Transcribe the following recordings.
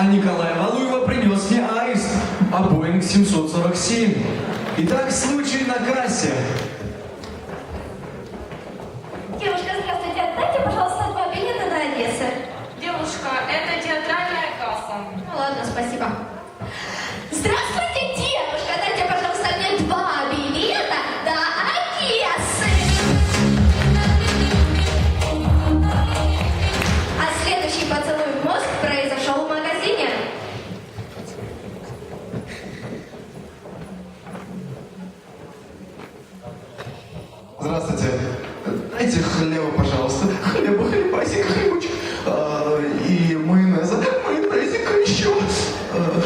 А Николай Валуева принес не аист, а Боинг 747. Итак, случай на кассе. Здравствуйте. Дайте хлеба, пожалуйста. Хлеба, хлебасик, хлебочек. А, и майонеза, майонезик еще. А,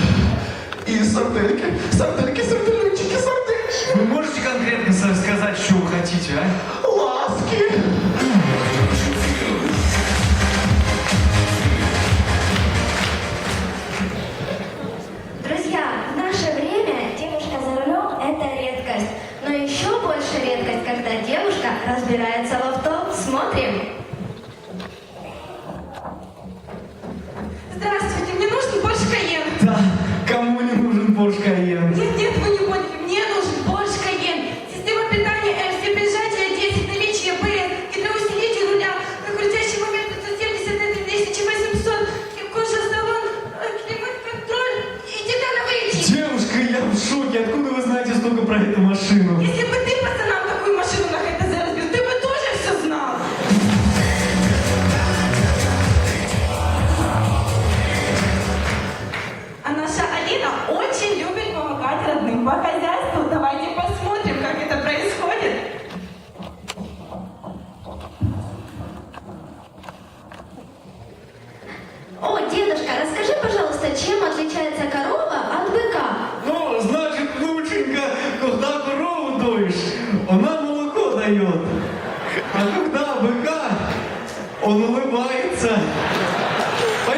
и сардельки, сардельки, сардельчики, сардельчики. Вы можете конкретно сказать, что вы хотите, а? Ласки. Нет, нет,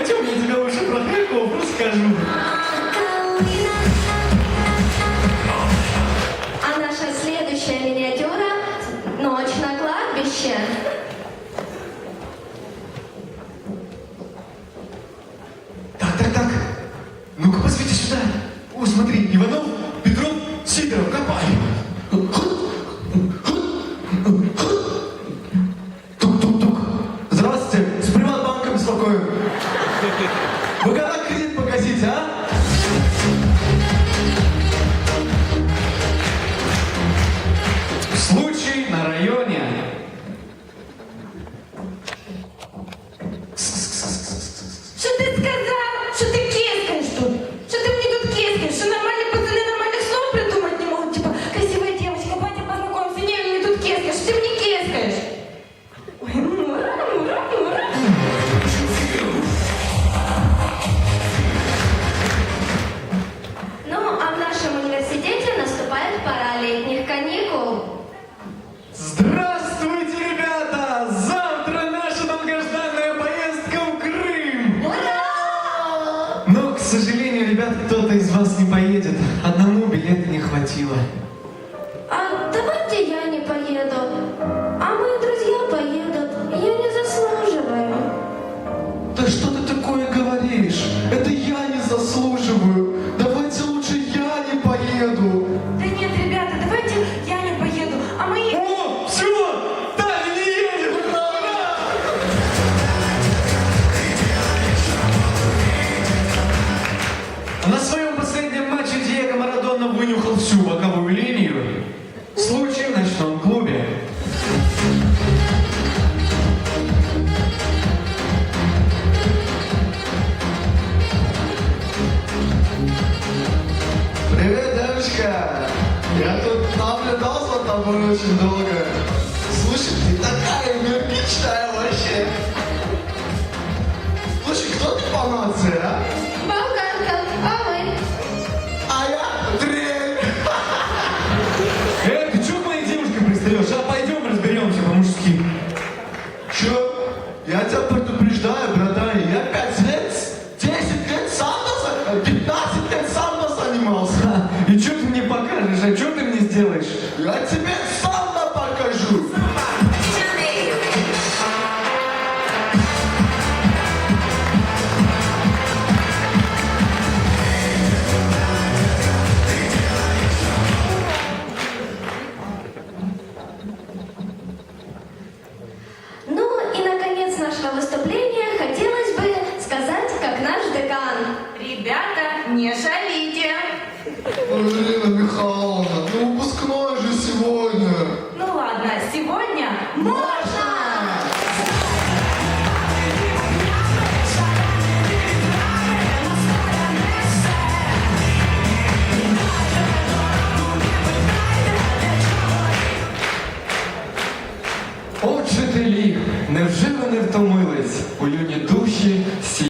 Пойдем, я тебе лучше про Харьков расскажу. So this ребят, кто-то из вас не поедет. Одному билета не хватило. А давайте я не поеду. А мои друзья поедут. Я не заслуживаю. Да что ты Леночка, я тут наблюдал за тобой очень долго. Слушай, ты такая энергичная вообще. Слушай, кто ты по нации, а? Балканка, а мы? А я дрель. Эй, ты чё к моей девушке пристрешь? А пойдем разберемся по-мужски. Чё? Я тебя предупреждаю, братан, я пять Я тебе сам покажу. Ну и, наконец, нашего выступления хотелось бы сказать, как наш декан. Ребята, не шалите. Ирина Михайловна, ну можна! Невже ви не втомились у юні